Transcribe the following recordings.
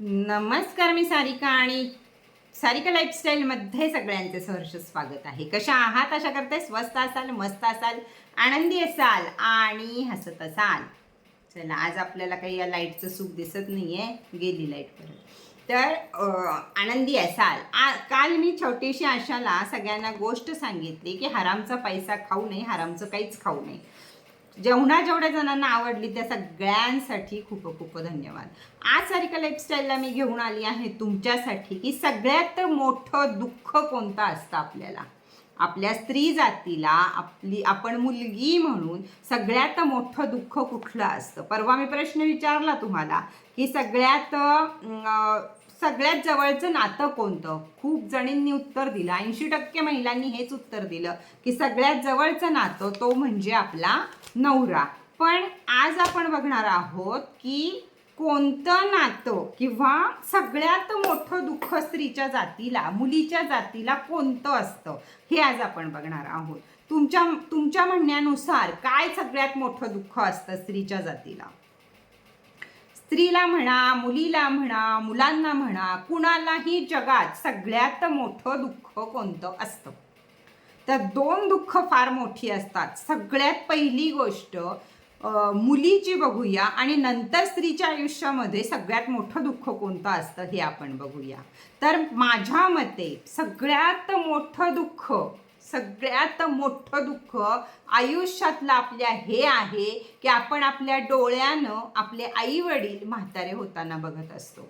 नमस्कार मी सारिका आणि सारिका लाईफस्टाईलमध्ये सगळ्यांचे सहर्ष स्वागत आहे. कशा आहात? अशा करते स्वस्त असाल मस्त असाल आनंदी असाल आणि हसत असाल. चला आज आपल्याला काही या लाईटचं सुख दिसत नाही आहे गेली लाइट परत. तर आनंदी असाल. आ काल मी छोटीशी आशाला सगळ्यांना गोष्ट सांगितली की हरामचा पैसा खाऊ नये हरामचं काहीच खाऊ नये. जेवणा जेवढ्या जणांना आवडली त्या सगळ्यांसाठी खूप खूप धन्यवाद. आज सारिका लाईफस्टाईलला मी घेऊन आली आहे तुमच्यासाठी. की सगळ्यात मोठं दुःख कोणतं असतं आपल्याला? आपल्या स्त्री जातीला आपली आपण मुलगी म्हणून सगळ्यात मोठं दुःख कुठलं असतं? परवा मी प्रश्न विचारला तुम्हाला की सगळ्यात सगळ्यात जवळचं नातं कोणतं? खूप जणींनी उत्तर दिलं. ऐंशी टक्के महिलांनी हेच उत्तर दिलं की सगळ्यात जवळचं नातं तो म्हणजे आपला नवरा. पण आज आपण बघणार आहोत की कोणतं नातं किंवा सगळ्यात मोठं दुःख स्त्रीच्या जातीला मुलीच्या जातीला कोणतं असतं हे आज आपण बघणार आहोत. तुमच्या तुमच्या म्हणण्यानुसार काय सगळ्यात मोठं दुःख असतं स्त्रीच्या जातीला? स्त्रीला म्हणा मुलीला म्हणा मुलांना म्हणा कुणालाही जगात सगळ्यात मोठं दुःख कोणतं असतं? तर दोन दुःख फार मोठी असतात. सगळ्यात पहिली गोष्ट मुलीची बघूया आणि नंतर स्त्रीच्या आयुष्यामध्ये सगळ्यात मोठं दुःख कोणतं असतं हे आपण बघूया. तर माझ्या मते सगळ्यात मोठं दुःख सगळ्यात मोठं दुःख आयुष्यातलं आपल्या हे आहे की आपण आपल्या डोळ्यानं आपले आई वडील म्हातारे होताना बघत असतो.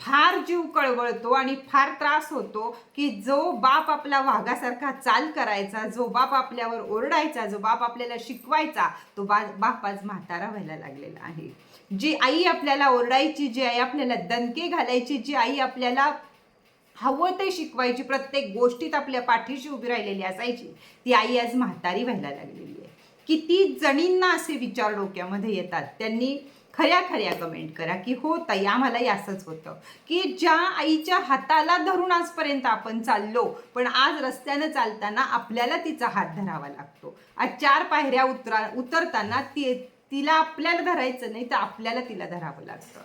फार जीव कळवळतो आणि फार त्रास होतो की जो बाप आपला वाघासारखा चाल करायचा जो बाप आपल्यावर ओरडायचा जो बाप आपल्याला शिकवायचा तो बा बाप आज म्हातारा व्हायला लागलेला आहे. जी आई आपल्याला ओरडायची जी आई आपल्याला दणके घालायची जी आई आपल्याला हवं ते शिकवायची प्रत्येक गोष्टीत आपल्या पाठीशी उभी राहिलेली असायची. ती आई आज म्हातारी व्हायला लागलेली आहे. किती जणींना असे विचार डोक्यामध्ये येतात. त्यांनी खऱ्या खऱ्या कमेंट करा की हो ताई आम्हाला असंच होतं की ज्या आईच्या हाताला धरून आजपर्यंत आपण चाललो पण आज रस्त्यानं चालताना आपल्याला तिचा हात धरावा लागतो. आज चार पायऱ्या उतरा उतरताना ती तिला आपल्याला धरायचं नाही तर आपल्याला तिला धरावं लागतं.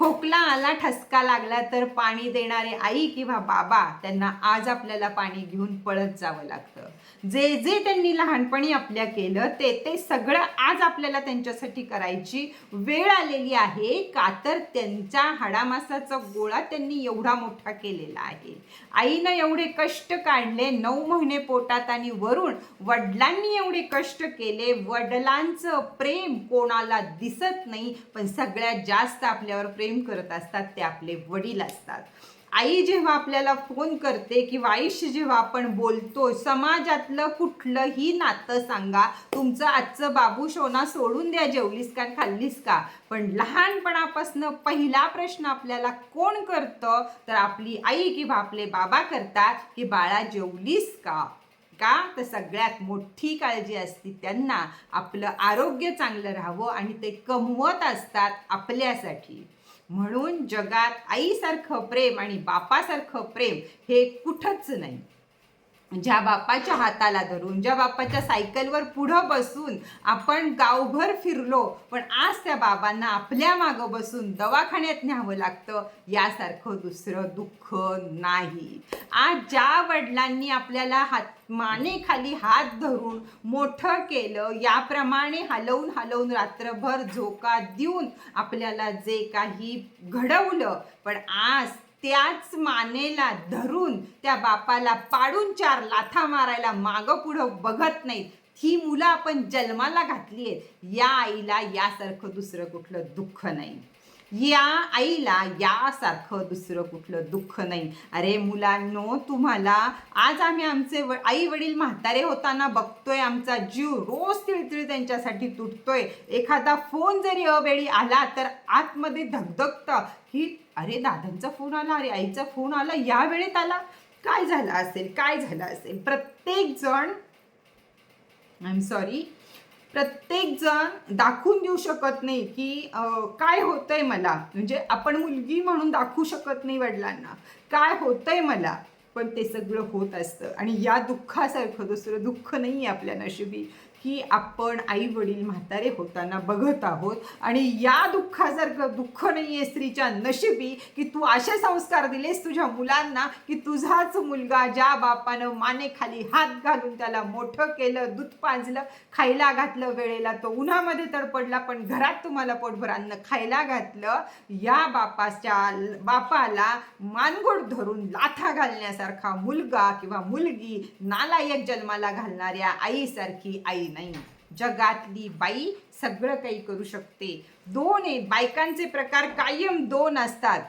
खोकला आला ठसका लागला तर पाणी देणारे आई किंवा बाबा त्यांना आज आपल्याला पाणी घेऊन पळत जावं लागतं. जे जे त्यांनी लहानपणी आपल्या केलं ते ते सगळं आज आपल्याला त्यांच्यासाठी करायची वेळ आलेली आहे. का तर त्यांच्या हाडामासाचा गोळा त्यांनी एवढा मोठा केलेला आहे. आईनं एवढे कष्ट काढले नऊ महिने पोटात आणि वरून वडिलांनी एवढे कष्ट केले. वडिलांचं प्रेम कोणाला दिसत नाही पण सगळ्यात जास्त आपल्यावर प्रेम करत असतात ते आपले वडील असतात. आई जेव्हा आपल्याला फोन करते किंवा आईशी जेव्हा आपण बोलतो समाजातलं कुठलंही नातं सांगा तुमचं आजचं बाबू शोना सोडून द्या जेवलीस का खाल्लीस का? पण लहानपणापासून पहिला प्रश्न आपल्याला कोण करतं? तर आपली आई किंवा आपले बाबा करतात की बाळा जेवलीस का? का? तर सगळ्यात मोठी काळजी असते त्यांना. आपलं आरोग्य चांगलं राहावं आणि ते कमवत असतात आपल्यासाठी. म्हणून जगात आईसारखं प्रेम आणि बापासारखं प्रेम हे कुठंच नाही. ज्या बापाच्या हाताला धरून ज्या बापाच्या सायकलवर पुढं बसून आपण गावभर फिरलो पण आज त्या बाबांना आपल्या मागं बसून दवाखान्यात न्यावं लागतं यासारखं दुसरं दुःख नाही. आज ज्या वडिलांनी आपल्याला हात मानेखाली हात धरून मोठं केलं याप्रमाणे हलवून हलवून रात्रभर झोका देऊन आपल्याला जे काही घडवलं पण आज त्याच मानेला धरून त्या बापाला पाडून चार लाथा मारायला मागं पुढं बघत नाहीत. ही मुलं आपण जन्माला घातली आहेत. या आईला यासारखं दुसरं कुठलं दुःख नाही. या आईला यासारखं दुसरं कुठलं दुःख नाही. अरे मुलांनो तुम्हाला आज आम्ही आमचे व आई वडील म्हातारे होताना बघतोय आमचा जीव रोज तिळतिळ त्यांच्यासाठी तुटतोय. एखादा फोन जरी अवेळी आला तर आतमध्ये धगधगतं की अरे दादांचा फोन आला अरे आईचा फोन आला या वेळेत आला. काय झालं असेल काय झालं असेल? प्रत्येक जण आय एम सॉरी प्रत्येक जण दाखवून देऊ शकत नाही की अं, काय होतंय मला. म्हणजे आपण मुलगी म्हणून दाखवू शकत नाही वडिलांना. काय होतंय मला. पण ते सगळं होत असतं. आणि या दुःखासारखं दुसरं दुःख नाही आहे आपल्या नशिबी. की आपण आई वडील म्हातारे होताना बघत आहोत आणि या दुःखासारखं दुःख नाही आहे स्त्रीच्या नशिबी की तू असे संस्कार दिलेस तुझ्या मुलांना की तुझाच मुलगा ज्या बापानं मानेखाली हात घालून त्याला मोठं केलं दूध पाजलं खायला घातलं वेळेला तो उन्हामध्ये तर पडला पण घरात तुम्हाला पोटभर अन्न खायला घातलं या बापाच्या बापाला मानगोड धरून लाथा घालण्यासारखा मुलगा किंवा मुलगी नालायक जन्माला घालणाऱ्या आईसारखी आई नाही. जगातली बाई सगळं काही करू शकते. दोन आहेत बायकांचे प्रकार कायम दोन असतात.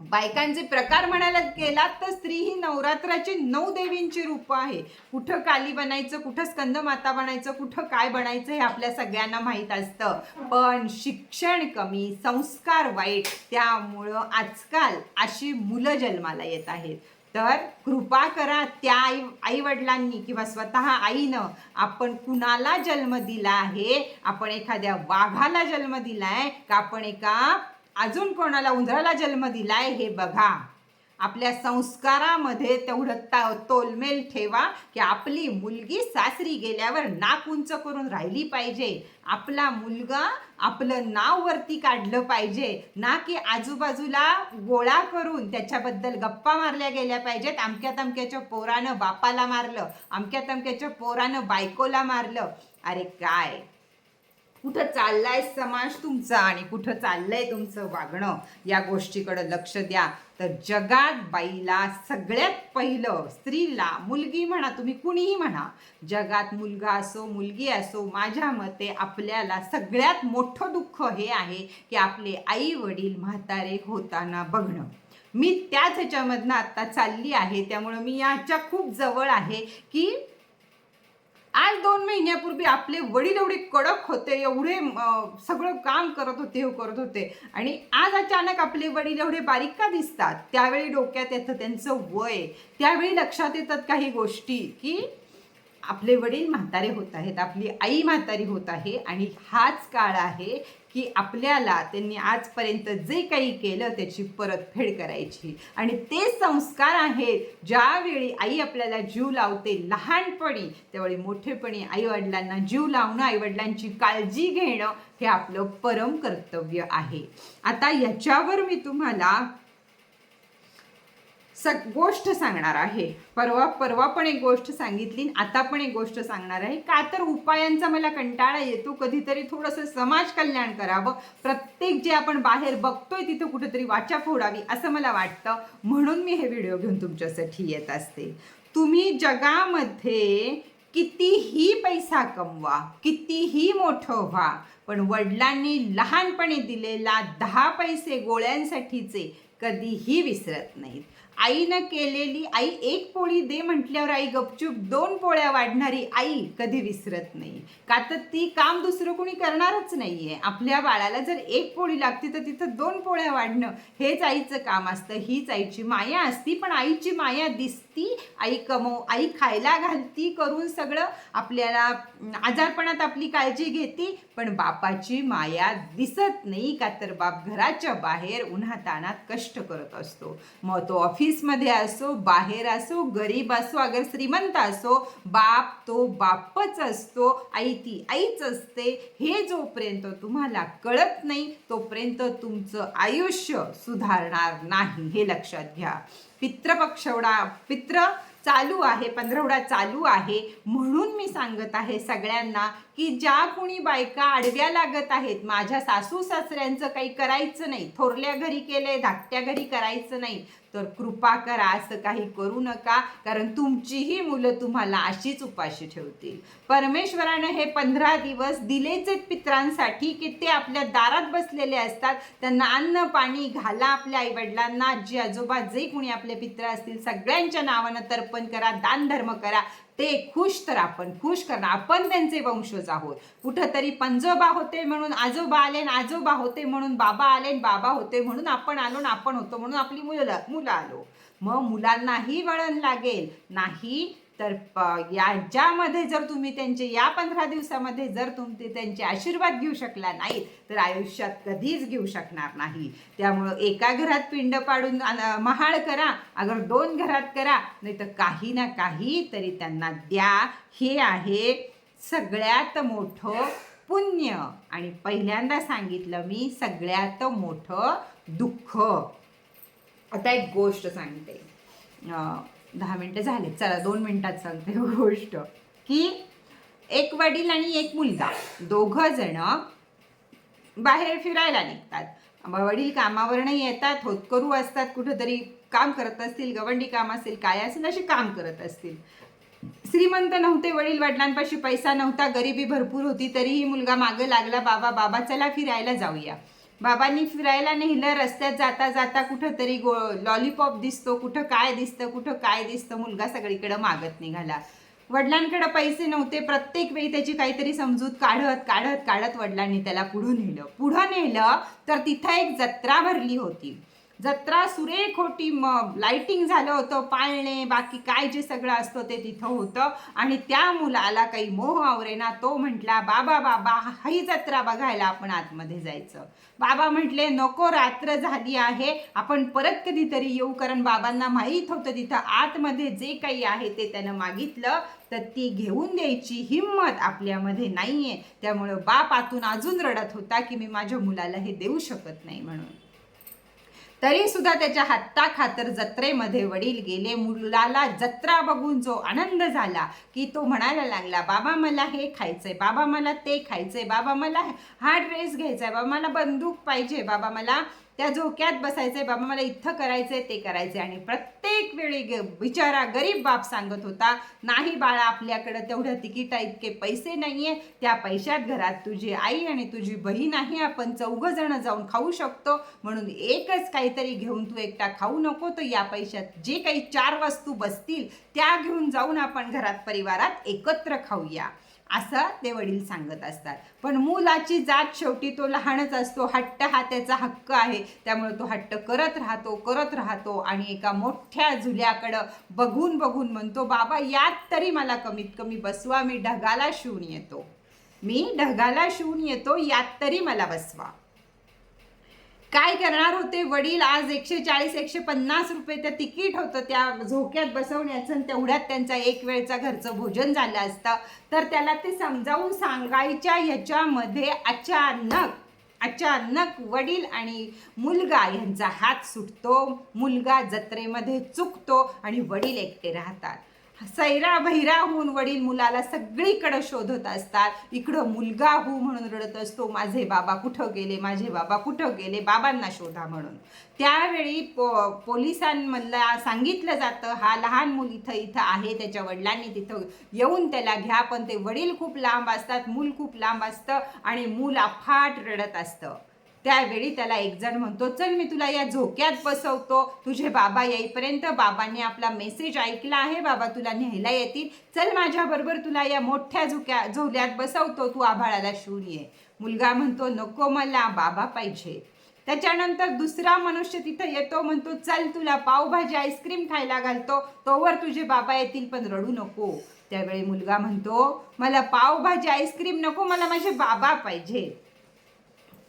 बायकांचे प्रकार म्हणायला गेलात तर स्त्री ही नवरात्राची नऊ देवींची रूप आहे. कुठं काली बनायचं कुठं स्कंद माता बनायचं कुठं काय बनायचं हे आपल्या सगळ्यांना माहीत असतं. पण शिक्षण कमी संस्कार वाईट त्यामुळं आजकाल अशी मुलं जन्माला येत आहेत. तर कृपा करा त्या आई आई वडिलांनी किंवा स्वतः आईनं आपण कुणाला जन्म दिला आहे आपण एखाद्या वाघाला जन्म दिलाय का आपण एका अजून कोणाला उंदराला जन्म दिलाय हे बघा. आपल्या संस्कारामध्ये तेवढं ता तोलमेल ठेवा की आपली मुलगी सासरी गेल्यावर नाक उंच करून राहिली पाहिजे. आपला मुलगा आपलं नाव वरती काढलं पाहिजे. ना की आजूबाजूला गोळा करून त्याच्याबद्दल गप्पा मारल्या गेल्या पाहिजेत. अमक्या तमक्याच्या पोरानं बापाला मारलं अमक्या तमक्याच्या पोरानं बायकोला मारलं. अरे काय? कुठं चाललाय समाज तुमचा आणि कुठं चाललंय तुमचं वागणं? या गोष्टीकडे लक्ष द्या. तर जगात बाईला सगळ्यात पहिलं स्त्रीला मुलगी म्हणा तुम्ही कुणीही म्हणा जगात मुलगा असो मुलगी असो माझ्या मते आपल्याला सगळ्यात मोठं दुःख हे आहे की आपले आई वडील म्हातारे होताना बघणं. मी त्याच ह्याच्यामधनं आत्ता चालली आहे त्यामुळं मी याच्या खूप जवळ आहे की आज दोन महिन्यापूर्वी आपले वडील एवढे कडक होते एवढे सगळं काम करत होते हे करत होते. आणि आज अचानक आपले वडील एवढे बारीक का दिसतात? त्यावेळी डोक्यात येतं त्यांचं वय. त्यावेळी लक्षात येतात काही गोष्टी की आपले वडील म्हातारे होत आहेत आपली आई म्हातारी होत आहे आणि हाच काळ आहे की आपल्याला त्यांनी आजपर्यंत जे काही केलं त्याची परतफेड करायची. आणि ते संस्कार आहेत ज्यावेळी आई आपल्याला जीव लावते लहानपणी त्यावेळी मोठेपणी आईवडिलांना जीव लावणं आईवडिलांची काळजी घेणं हे आपलं परम कर्तव्य आहे. आता याच्यावर मी तुम्हाला सग गोष्ट सांगणार आहे. परवा परवा पण एक गोष्ट सांगितली आता पण एक गोष्ट सांगणार आहे. का तर उपायांचा मला कंटाळा येतो. कधीतरी थोडंसं समाज कल्याण करावं. प्रत्येक जे आपण बाहेर बघतोय तिथं कुठेतरी वाचा फोडावी असं मला वाटतं. म्हणून मी हे व्हिडिओ घेऊन तुमच्यासाठी येत असते. तुम्ही जगामध्ये कितीही पैसा कमवा कितीही मोठं व्हा पण वडिलांनी लहानपणी दिलेला दहा पैसे गोळ्यांसाठीचे कधीही विसरत नाहीत. आईनं केलेली आई एक पोळी दे म्हटल्यावर आई गपचूप दोन पोळ्या वाढणारी आई कधी विसरत नाही. का तर ती काम दुसरं कोणी करणारच नाहीये. आपल्या बाळाला जर एक पोळी लागते तर तिथं दोन पोळ्या वाढणं हेच आईचं काम असतं. हीच आईची माया असती पण आईची माया दिसते. आई कमव आई खायला घालती करून सगळं. आपल्याला आजारपणात आपली काळजी घेते पण बापाची माया दिसत नाही का? तर बाप घराच्या बाहेर उन्हातानात कष्ट करत असतो. मग तो ऑफिसमध्ये असो बाहेर असो गरीब असो अगर श्रीमंत असो बाप तो बापच असतो. आई ती आईच असते. हे जोपर्यंत तुम्हाला कळत नाही तोपर्यंत तुमचं आयुष्य सुधारणार नाही. हे लक्षात घ्या. पित्रपक्षवडा पित्र चालू आहे पंधरवडा चालू आहे म्हणून मी सांगत आहे सगळ्यांना की ज्या कुणी बायका आडव्या लागत आहेत माझ्या सासू सासऱ्यांचं काही करायचं नाही थोरल्या घरी केले धाकट्या घरी करायचं नाही तर कृपा करा असं काही करू नका कारण तुमचीही मुलं तुम्हाला अशीच उपाशी ठेवतील. परमेश्वरानं हे पंधरा दिवस दिलेच आहेत पित्रांसाठी की ते आपल्या दारात बसलेले असतात त्यांना अन्न पाणी घाला आपल्या आईवडिलांना आजी आजोबा जे कोणी आपले पित्र असतील सगळ्यांच्या नावानं तर्पण करा दान धर्म करा ते खुश तर आपण खुश करणार. आपण त्यांचे वंशज आहोत. कुठंतरी पंजोबा होते म्हणून आजोबा आले आणि आजोबा होते म्हणून बाबा आले आणि बाबा होते म्हणून आपण आलो आणि आपण होतो म्हणून आपली मुलं मुलं आलो. मग मुलांनाही वळण लागेल. नाही तर प- याच्यामध्ये जर तुम्ही त्यांचे या पंधरा दिवसामध्ये जर तुम्ही त्यांचे आशीर्वाद घेऊ शकला नाही तर आयुष्यात कधीच घेऊ शकणार नाही. त्यामुळं एका घरात पिंड पाडून महाळ करा अगर दोन घरात करा नाही तर काही ना काही तरी त्यांना द्या. हे आहे सगळ्यात मोठं पुण्य. आणि पहिल्यांदा सांगितलं मी सगळ्यात मोठं दुःख. आता एक गोष्ट सांगते. दहा मिनटं झाले चला दोन मिनटात सांगते गोष्ट. की एक वडील आणि एक मुलगा. दोघं जण बाहेर फिरायला निघतात. मग वडील कामावरनं येतात होतकरू असतात कुठंतरी काम करत असतील गवंडी काम असेल काय असेल असे काम करत असतील. श्रीमंत नव्हते वडील वडिलांपाशी पैसा नव्हता गरिबी भरपूर होती तरीही मुलगा मागं लागला बाबा बाबा चला फिरायला जाऊया. बाबांनी फिरायला नेलं रस्त्यात जाता जाता कुठं तरी गो लॉलीपॉप दिसतो कुठं काय दिसतं कुठं काय दिसतं मुलगा सगळीकडं मागत निघाला. वडिलांकडे पैसे नव्हते प्रत्येक वेळी त्याची काहीतरी समजूत काढत काढत काढत वडिलांनी त्याला पुढं नेलं. पुढं नेलं तर तिथं एक जत्रा भरली होती. जत्रा सुरेख होती मग लाइटिंग झालं होतं पाळणे बाकी काय जे सगळं असतं ते तिथं होतं. आणि त्या मुलाला काही मोह आवरेना तो म्हटला बाबा बाबा ही जत्रा बघायला आपण आतमध्ये जायचं. बाबा म्हटले नको रात्र झाली आहे. आपण परत कधीतरी येऊ कारण बाबांना माहीत होतं तिथं आतमध्ये जे काही आहे ते त्यानं मागितलं. तर ती घेऊन द्यायची हिंमत आपल्यामध्ये नाहीये. त्यामुळं बाप आतून अजून रडत होता की मी माझ्या मुलाला हे देऊ शकत नाही म्हणून. तरी सुद्धा त्याच्या हट्टा खातर जत्रेमध्ये वडील गेले. मुलाला जत्रा बघून जो आनंद झाला की तो म्हणायला लागला बाबा मला हे खायचंय. बाबा मला ते खायचंय. बाबा मला हा ड्रेस घ्यायचा आहे बाबा मला बंदूक पाहिजे. बाबा मला त्या झोक्यात बसायचंय बाबा मला इथं करायचंय ते करायचंय. आणि प्रत्येक वेळी ग- बिचारा गरीब बाप सांगत होता नाही बाळा आपल्याकडं तेवढ्या तिकिटा इतके पैसे नाहीये. त्या पैशात घरात तुझी आई आणि तुझी बहीण आहे. आपण चौघ जण जाऊन खाऊ शकतो. म्हणून एकच काहीतरी घेऊन तू एकटा खाऊ नको. तर या पैशात जे काही चार वस्तू बसतील त्या घेऊन जाऊन आपण घरात परिवारात एकत्र खाऊया. असं ते वडील सांगत असतात. पण मुलाची जात शेवटी तो लहानच असतो. हट्ट हा त्याचा हक्क आहे. त्यामुळे तो हट्ट करत राहतो करत राहतो आणि एका मोठ्या झुल्याकडं बघून बघून म्हणतो बाबा यात तरी मला कमीत कमी बसवा. मी ढगाला शिवून येतो. मी ढगाला शिवून येतो. यात तरी मला बसवा. काय करणार होते वडील? आज एकशे चाळीस एकशे पन्नास रुपये त्या तिकीट होतं त्या झोक्यात बसवण्याचं आणि तेवढ्यात त्यांचा एक वेळचा घरचं भोजन झालं असतं. तर त्याला ते समजावून सांगायच्या ह्याच्यामध्ये अचानक अचानक वडील आणि मुलगा यांचा हात सुटतो. मुलगा जत्रेमध्ये चुकतो आणि वडील एकटे राहतात. सैरा भैरा होऊन वडील मुलाला सगळीकडं शोधत असतात. इकडं मुलगा हू म्हणून रडत असतो. माझे बाबा कुठं गेले? माझे बाबा कुठं गेले? बाबांना शोधा म्हणून. त्यावेळी पो पोलिसांमधला सांगितलं जातं हा लहान मूल इथं इथं आहे. त्याच्या वडिलांनी तिथं येऊन त्याला घ्या. पण ते वडील खूप लांब असतात मूल खूप लांब असतं आणि मूल अफाट रडत असतं. त्यावेळी त्याला एक जण म्हणतो चल मी तुला या झोक्यात बसवतो. तुझे बाबा येईपर्यंत बाबांनी आपला मेसेज ऐकला आहे. बाबा तुला न्यायला येतील. चल माझ्याबरोबर तुला या मोठ्या झोक्या झोल्यात बसवतो. तू आभाळाला शिवून ये. मुलगा म्हणतो नको मला बाबा पाहिजे. त्याच्यानंतर दुसरा मनुष्य तिथं येतो म्हणतो चल तुला पावभाजी आईस्क्रीम खायला घालतो. तोवर तुझे बाबा येतील पण रडू नको. त्यावेळी मुलगा म्हणतो मला पावभाजी आईस्क्रीम नको. मला माझे बाबा पाहिजे.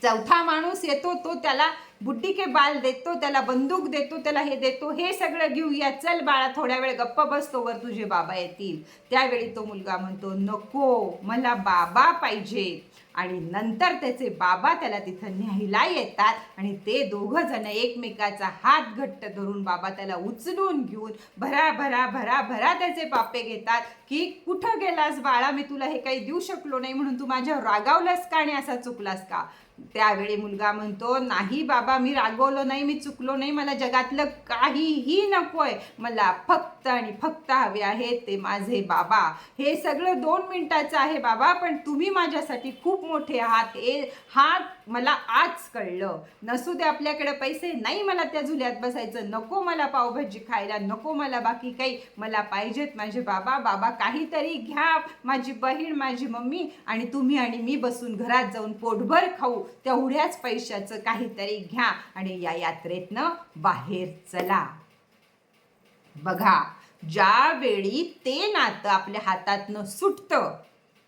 चौथा माणूस येतो तो त्याला बुड्डी के बाल देतो त्याला बंदूक देतो त्याला हे देतो हे सगळं घेऊया चल बाळा थोड्या वेळ गप्प बसतो वर तुझे बाबा येतील. त्यावेळी तो मुलगा म्हणतो नको मला बाबा पाहिजे. आणि नंतर त्याचे बाबा त्याला तिथं न्यायला येतात आणि ते दोघं जण एकमेकाचा हात घट्ट धरून बाबा त्याला उचलून घेऊन भरा भरा भरा भरा त्याचे पापे घेतात. की कुठं गेलास बाळा? मी तुला हे काही देऊ शकलो नाही म्हणून तू माझ्यावर रागावलास का आणि असा चुकलास का? त्यावेळी मुलगा म्हणतो नाही बाबा मी रागवलो नाही मी चुकलो नाही मला जगातलं काहीही नकोय. मला फक्त आणि फक्त हवे आहे ते माझे बाबा. हे सगळं दोन मिनटाचं आहे बाबा पण तुम्ही माझ्यासाठी खूप मोठे आहात. हे हा मला आज कळलं. नसू दे आपल्याकडे पैसे नाही मला त्या झुल्यात बसायचं. नको मला पावभाजी खायला नको मला बाकी काही. मला पाहिजेत माझे बाबा. बाबा काहीतरी घ्या. माझी बहीण माझी मम्मी आणि तुम्ही आणि मी बसून घरात जाऊन पोटभर खाऊ. तेवढ्याच पैशाचं काहीतरी घ्या आणि या यात्रेतनं बाहेर चला. बघा ज्यावेळी ते नातं आपल्या हातातनं सुटतं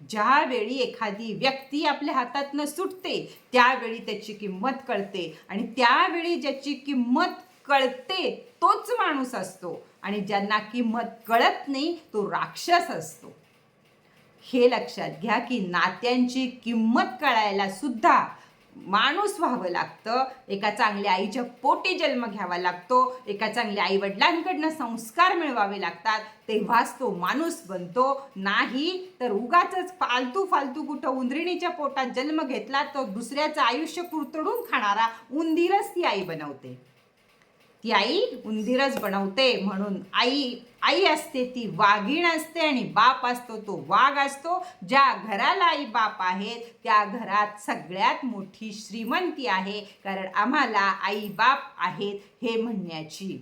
ज्यावेळी एखादी व्यक्ती आपल्या हातातनं सुटते त्यावेळी त्याची किंमत कळते आणि त्यावेळी ज्याची किंमत कळते तोच माणूस असतो आणि ज्यांना किंमत कळत नाही तो राक्षस असतो. हे लक्षात घ्या की नात्यांची किंमत कळायला सुद्धा माणूस व्हावं लागतं. एका चांगल्या आईच्या पोटी जन्म घ्यावा लागतो. एका चांगल्या आई वडिलांकडनं संस्कार मिळवावे लागतात. तेव्हाच तो माणूस बनतो. नाही तर उगाच फालतू फालतू कुठं उंदरिणीच्या पोटात जन्म घेतला तर दुसऱ्याचं आयुष्य कुरतडून खाणारा उंदीरच ती आई बनवते. ती आई उंदीरच बनवते म्हणून. आई आई असते ती वाघीण असते आणि बाप असतो तो वाघ असतो. ज्या घराला आई बाप आहेत त्या घरात सगळ्यात मोठी श्रीमंती आहे. कारण आम्हाला आई बाप आहेत हे म्हणण्याची.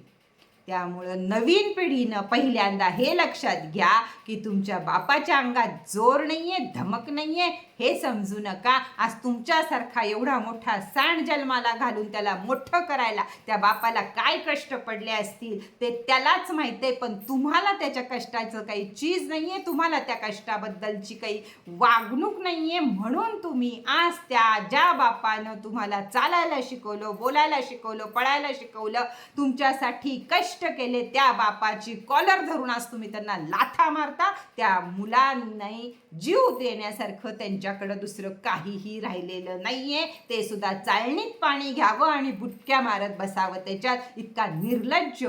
त्यामुळं नवीन पिढीनं पहिल्यांदा हे लक्षात घ्या की तुमच्या बापाच्या अंगात जोर नाही आहे धमक नाही आहे हे समजू नका. आज तुमच्यासारखा एवढा मोठा सांड जन्माला घालून त्याला मोठं करायला त्या बापाला काय कष्ट पडले असतील ते त्यालाच माहिती आहे. पण तुम्हाला त्याच्या कष्टाचं काही चीज नाहीये. तुम्हाला त्या कष्टाबद्दलची काही वागणूक नाहीये. म्हणून तुम्ही आज त्या ज्या बापानं तुम्हाला चालायला शिकवलं बोलायला शिकवलं पळायला शिकवलं तुमच्यासाठी कष्ट केले त्या बापाची कॉलर धरून आज तुम्ही त्यांना लाथा मारता. त्या मुलांनाही जीव देण्यासारखं त्यांच्या त्यांच्याकडं दुसरं काहीही राहिलेलं नाहीये. ते सुद्धा चाळणीत पाणी घ्यावं आणि बुटक्या मारत बसावं. त्याच्यात इतका निर्लज्ज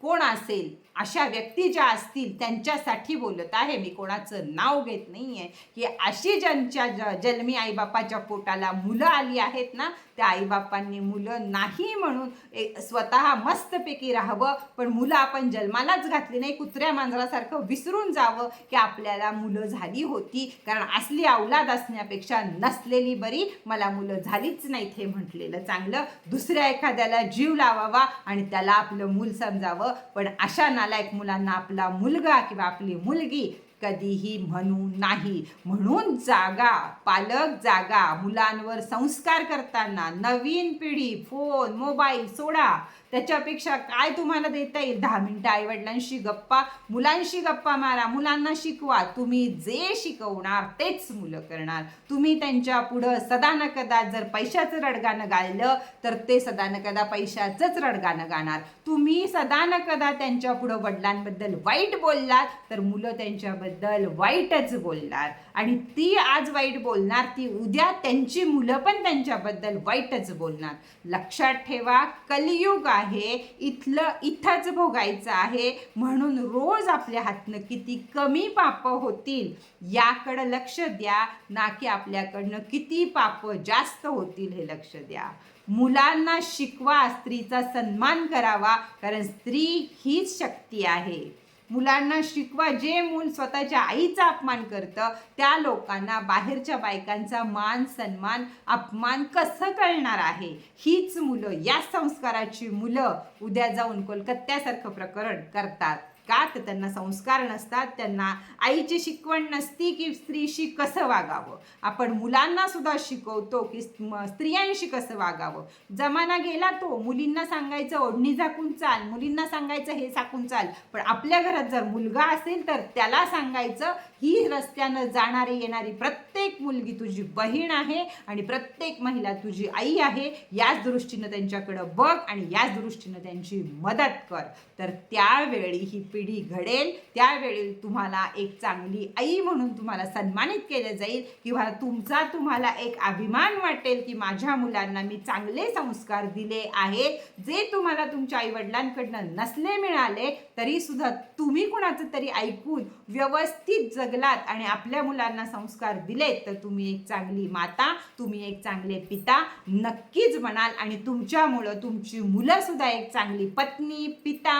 कोण असेल? अशा व्यक्ती ज्या असतील त्यांच्यासाठी बोलत आहे. मी कोणाचं नाव घेत नाही आहे की अशी ज्यांच्या ज जन्मी आईबापाच्या पोटाला मुलं आली आहेत ना त्या आईबापांनी मुलं नाही म्हणून एक स्वतः मस्तपैकी राहावं. पण मुलं आपण जन्मालाच घातली नाही. कुत्र्या मांजरासारखं विसरून जावं की आपल्याला मुलं झाली होती. कारण असली अवलाद असण्यापेक्षा नसलेली बरी मला मुलं झालीच नाहीत हे म्हटलेलं चांगलं. दुसऱ्या एखाद्याला जीव लावावा आणि त्याला आपलं मूल समजावं. पण अशा नालायक मुलांना आपला मुलगा किंवा आपली मुलगी कधीही म्हणू नाही. म्हणून जागा पालक जागा मुलांवर संस्कार करताना नवीन पिढी फोन मोबाईल सोडा. त्याच्यापेक्षा काय तुम्हाला देता येईल? दहा मिनटं आईवडिलांशी गप्पा मुलांशी गप्पा मारा मुलांना शिकवा. तुम्ही जे शिकवणार तेच मुलं करणार. तुम्ही त्यांच्या पुढं सदानकदा कदा जर पैशाचं रडगाणं गायलं तर ते सदानकदा कदा पैशाचंच रडगाणं गाणार. तुम्ही सदानकदा कदा त्यांच्या पुढं वडिलांबद्दल वाईट बोललात तर मुलं त्यांच्याबद्दल वाईटच बोलणार. आणि ती आज वाईट बोलणार ती उद्या त्यांची मुलं पण त्यांच्याबद्दल वाईटच बोलणार. लक्षात ठेवा कलियुग आहे इथलं इथंच भोगायचं आहे. म्हणून रोज आपल्या हातनं किती कमी पाप होतील याकडं लक्ष द्या. ना की आपल्याकडनं किती पाप जास्त होतील हे लक्ष द्या. मुलांना शिकवा स्त्रीचा सन्मान करावा कारण स्त्री हीच शक्ती आहे. मुलांना शिकवा जे मूल स्वतःच्या आईचा अपमान करतं त्या लोकांना बाहेरच्या बायकांचा मान सन्मान अपमान कसं कळणार आहे? हीच मुलं या संस्काराची मुलं उद्या जाऊन कोलकात्यासारखं प्रकरण करतात. का तर त्यांना संस्कार नसतात त्यांना आईची शिकवण नसती की स्त्रीशी कसं वागावं? आपण मुलांना सुद्धा शिकवतो की स्त्रियांशी कसं वागावं? जमाना गेला तो मुलींना सांगायचं ओढणी झाकून चाल. मुलींना सांगायचं हे झाकून चाल. पण आपल्या घरात जर मुलगा असेल तर त्याला सांगायचं ही रस्त्यानं जाणारी येणारी प्रत्येक मुलगी तुझी बहीण आहे आणि प्रत्येक महिला तुझी आई आहे. याच दृष्टीनं त्यांच्याकडं बघ आणि याच दृष्टीनं त्यांची मदत कर. तर त्यावेळी ही पिढी घडेल त्यावेळी तुम्हाला एक चांगली आई म्हणून तुम्हाला सन्मानित केलं जाईल किंवा तुमचा तुम्हाला एक अभिमान वाटेल की माझ्या मुलांना मी चांगले संस्कार दिले आहेत. जे तुम्हाला तुमच्या आईवडिलांकडनं नसले मिळाले तरी सुद्धा तुम्ही कुणाचं तरी ऐकून व्यवस्थित जगलात आणि आपल्या मुलांना संस्कार दिलेत तर तुम्ही एक चांगली माता तुम्ही एक चांगले पिता नक्कीच म्हणाल. आणि तुमच्यामुळं तुमची मुलंसुद्धा एक चांगली पत्नी पिता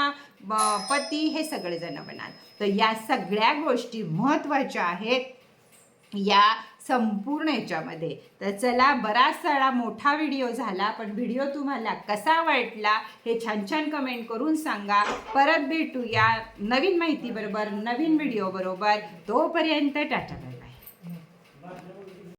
पती हे सगळेजण बनाल तर या सगळ्या गोष्टी महत्त्वाच्या आहेत. या संपूर्ण याच्यामध्ये. तर चला बराच सारा मोठा व्हिडिओ झाला पण व्हिडिओ तुम्हाला कसा वाटला हे छान छान कमेंट करून सांगा. परत भेटूया नवीन माहितीबरोबर नवीन व्हिडिओ बरोबर. तोपर्यंत टाटा बाय.